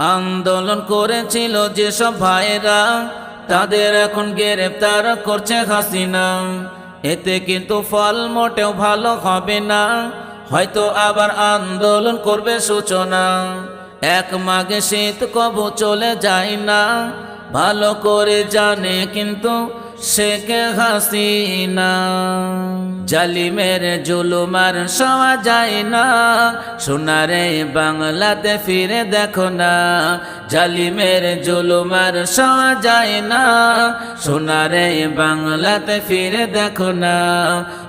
আন্দোলন করেছিল যেসব ভাইরা, তাদের এখন গ্রেপ্তার করছে হাসিনা। এতে কিন্তু ফল মোটেও ভালো হবে না, হয়তো আবার আন্দোলন করবে সূচনা। এক মাগে শীত কবু চলে যায় না, ভালো করে জানে কিন্তু শেখে হাসিনা। জালিমের জুলুমার সওয়া যায় না। সোনারে বাংলাতে ফিরে দেখো না। জালিমের জুলুমার সওয়া যায় না। সোনারে বাংলাতে ফিরে দেখো না।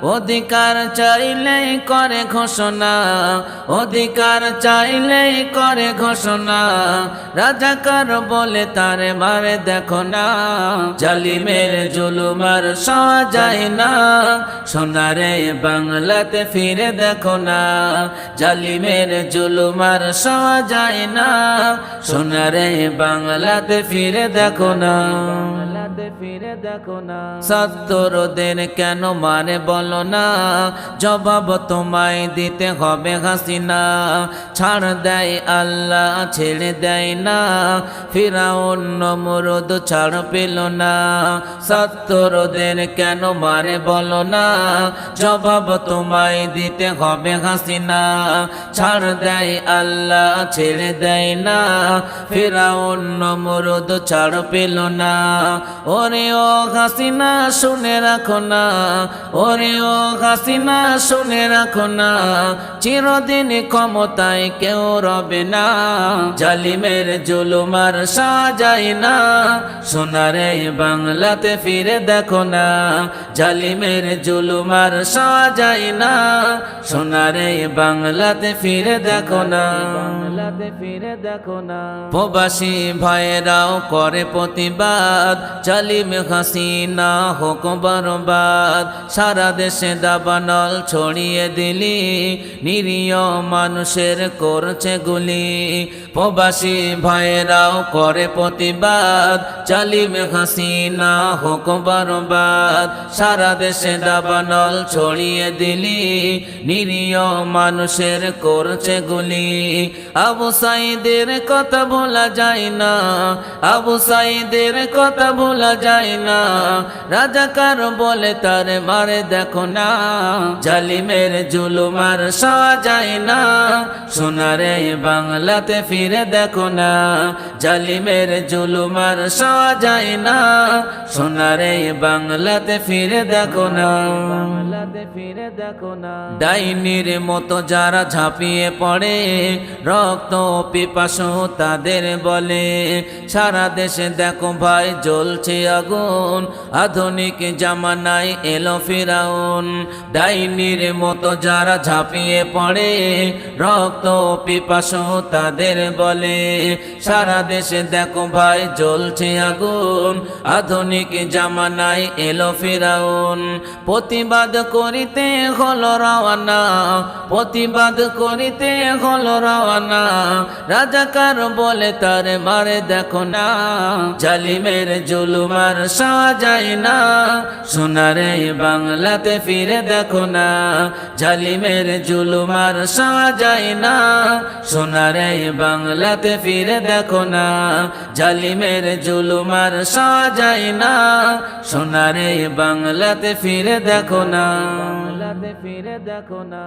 অধিকার চাইলেই করে ঘোষণা। অধিকার চাইলেই করে ঘোষণা। রাজাকার বলে তারে মারে দেখো না। জালিমের জুলুমার সাজায় না। সোনারে বাংলাতে ফিরে দেখো না। জালিমের জুলুমার সাজায় না। সোনারে বাংলাতে ফিরে দেখো না। ফিরে দেখো না। সত্তরদের কেন মানে বলো না? জবাব তোমায় দিতে হবে হাসিনা। ছাড় দেয় আল্লাহ, ছেড়ে দেয় না। ফিরাউন নমরুদ ছাড় পেল না। সত্তরদের কেন মারে বলো না? জবাব তোমায় দিতে হবে হাসিনা। ছাড় দেয় আল্লাহ, ছেড়ে দেয় না। ফিরাউন নমরুদ ছাড় পেল না। ওরে ও হাসিনা, শুনে রাখো না। ওরে ও হাসিনা, শুনে রাখো না। চিরদিন ক্ষমতায় কেউ রবে না। জালিমের জুলুমার সাজাই না। সোনারে বাংলাতে ফিরে দেখো না। জালিমের জুলুমার সাজাই না। সোনারে বাংলাতে ফিরে দেখো না বাংলাতে ফিরে দেখো না। প্রবাসী ভাইরাও করে প্রতিবাদ। জালিম হাসিনা হোক বরবাদ, সারা দেশে দাবানল ছড়িয়ে দিলি, নিরীহ মানুষের করছে গুলি। প্রবাসী ভাইরাও করে প্রতিবাদ, জালিম হাসিনা হোক বরবাদ, সারা দেশে দাবানল ছড়িয়ে দিলি, নিরীহ মানুষের করছে গুলি। আবু সাইদের কথা বলা যায় না, আবু সাইদের কথা বলা যায় না। রাজাকার বলে তার মারে দেখো না। জালিমের জুলুমার সাজায় না। সোনারে বাংলাতে ফিরে দেখো না। জালিমের জুলুমার সাজায় না। সোনারে বাংলাতে ফিরে দেখো না। বাংলাতে ফিরে দেখো না। ডাইনির মতো যারা ঝাঁপিয়ে পড়ে রক্ত পিপাসু তাদের বলে সারা দেশে দেখো ভাই জ্বলছে আগুন। আধুনিক জামানায় এলো ফিরাউন। ডাইনির মতো যারা ঝাঁপিয়ে পড়ে, রক্ত পিপাসু তাদের বলে, সারা দেশে দেখো ভাই, জ্বলছে আগুন। আধুনিক জামানায় এলো ফিরাউন। প্রতিবাদ করিতে হলো রওয়ানা প্রতিবাদ করিতে হলো রওয়ানা রাজাকার বলে তার মারে দেখো না, জালিমের জুলুমার সাজাই না। সোনারে বাংলাতে ফিরে দেখো না। জালিমের জুলুমার সাজাই না। সোনারে বাংলাতে ফিরে দেখো না। জালিমের জুলুমার সাজাই না। সোনারে বাংলাতে ফিরে দেখো না। বাংলাতে ফিরে দেখো না।